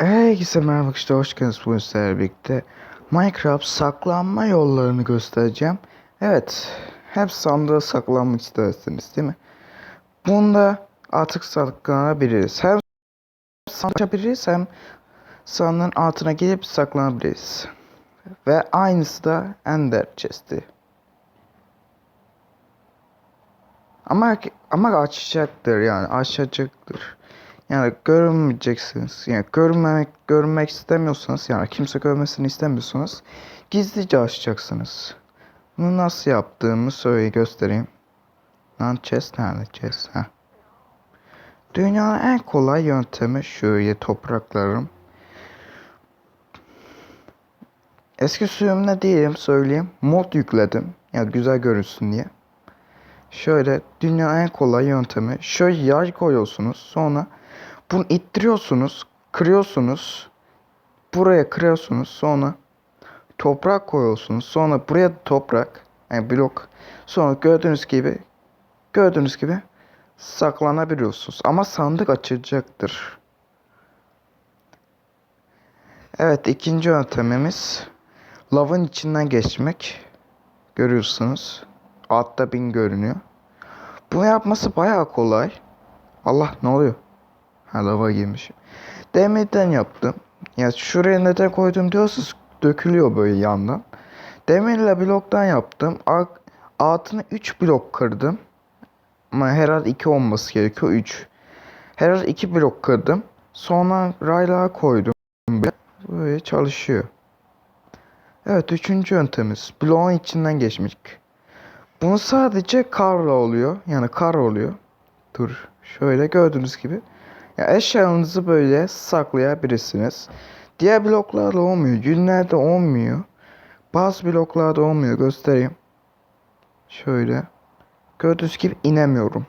Herkese merhaba işte hoş geldiniz bugün birlikte Minecraft saklanma yollarını göstereceğim. Evet, hep sandığa saklanmak istersiniz değil mi? Bunda artık saklanabiliriz. Hem sandıkabiliriz hem sandığın altına gelip saklanabiliriz. Ve aynısı da Ender Chest'i. Ama ama açacaktır yani açacaktır. Yani görünmeyeceksiniz. Yani görünmemek, görünmek istemiyorsanız yani kimse görmesini istemiyorsanız gizlice açacaksınız. Bunu nasıl yaptığımı söyle göstereyim. Lan chest nerede chest? Heh. Dünyanın en kolay yöntemi şöyle topraklarım. Eski sürümde değilim söyleyeyim. Mod yükledim. Ya güzel görünsün diye. Şöyle dünyanın en kolay yöntemi. Şöyle yay koyuyorsunuz. Sonra bunu ittiriyorsunuz. Kırıyorsunuz. Buraya kırıyorsunuz. Sonra toprak koyuyorsunuz. Sonra buraya toprak. Yani blok. Sonra gördüğünüz gibi gördüğünüz gibi saklanabiliyorsunuz. Ama sandık açılacaktır. Evet ikinci yöntemimiz lavın içinden geçmek. Görüyorsunuz. Altta bin görünüyor. Bunu yapması bayağı kolay. Allah ne oluyor? Ha lava girmiş. Demirden yaptım. Ya şuraya neden koydum diyorsunuz dökülüyor böyle yandan. Demirle bloktan yaptım. Alt- Altını 3 blok kırdım. Ama herhalde 2 olması gerekiyor. 3. Herhalde 2 blok kırdım. Sonra raylığa koydum. Böyle çalışıyor. Evet üçüncü yöntemimiz. Bloğun içinden geçmek. Bunu sadece karla oluyor. Yani kar oluyor. Dur. Şöyle gördüğünüz gibi. Ya eşyalarınızı böyle saklayabilirsiniz. Diğer bloklarda olmuyor. Günlerde olmuyor. Bazı bloklarda olmuyor. Göstereyim. Şöyle. Gördüğünüz gibi inemiyorum.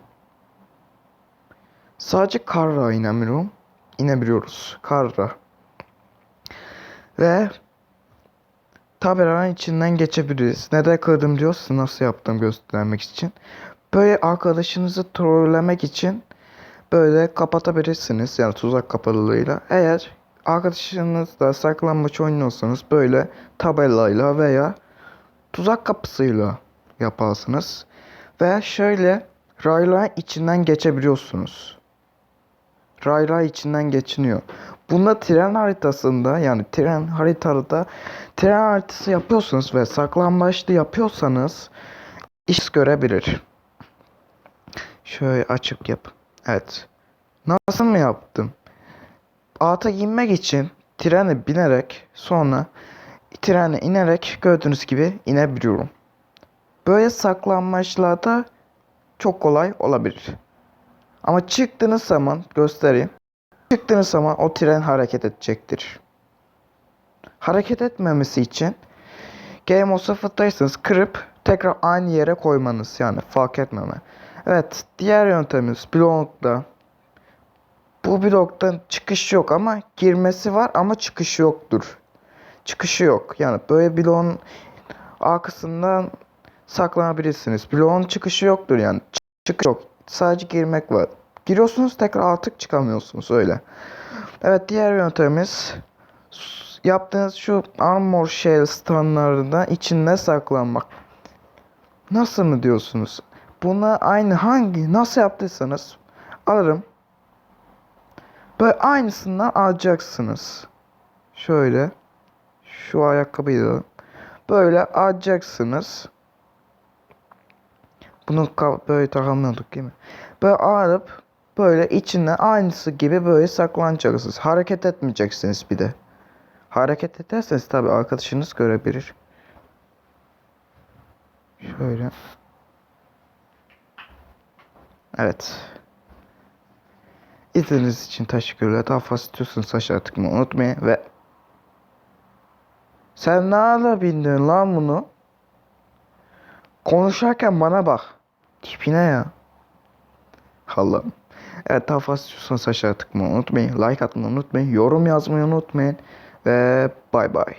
Sadece karla inemiyorum. İnebiliyoruz. Karla. Ve tabelanın içinden geçebiliriz. Neden kırdım diyorsun nasıl yaptım göstermek için. Böyle arkadaşınızı trollemek için böyle kapatabilirsiniz yani tuzak kapalılığıyla. Eğer arkadaşınızla saklanmaç oynuyorsanız böyle tabelayla veya tuzak kapısıyla yaparsınız. Ve şöyle raylar içinden geçebiliyorsunuz. Raylar içinden geçiniyor. Bunda tren haritasında yani tren haritada tren haritası yapıyorsanız ve saklambaçlı yapıyorsanız iş görebilir. Şöyle açık yap. Evet. Nasıl mı yaptım? Ata inmek için trene binerek sonra trene inerek gördüğünüz gibi inebiliyorum. Böyle saklanmaçlarda çok kolay olabilir. Ama çıktığınız zaman göstereyim. Çıktığınız zaman o tren hareket edecektir. Hareket etmemesi için Game of kırıp tekrar aynı yere koymanız yani fark etmeme. Evet diğer yöntemimiz blokta. Bu bloktan çıkış yok ama girmesi var ama çıkışı yoktur. Çıkışı yok. Yani böyle bloğun arkasından saklanabilirsiniz. Bloğun çıkışı yoktur yani. Çıkış yok. Sadece girmek var. Giriyorsunuz tekrar artık çıkamıyorsunuz öyle. Evet diğer yöntemimiz yaptığınız şu armor shell standlarında içinde saklanmak. Nasıl mı diyorsunuz? Buna aynı hangi nasıl yaptıysanız alırım. Böyle aynısından alacaksınız. Şöyle şu ayakkabıyı da böyle alacaksınız. Bunu böyle takamıyorduk değil mi? Böyle alıp böyle içine aynısı gibi böyle saklanacaksınız. Hareket etmeyeceksiniz bir de. Hareket ederseniz tabi arkadaşınız görebilir. Şöyle. Evet. İzlediğiniz için teşekkürler. Daha fazla istiyorsanız aşağı tıklamayı unutmayın ve sen ne ala bindin lan bunu? Konuşarken bana bak. Tipine ya. Allah'ım. Evet daha fazla istiyorsanız aşağı tıklamayı unutmayın. Like atmayı unutmayın. Yorum yazmayı unutmayın. Ve bay bay.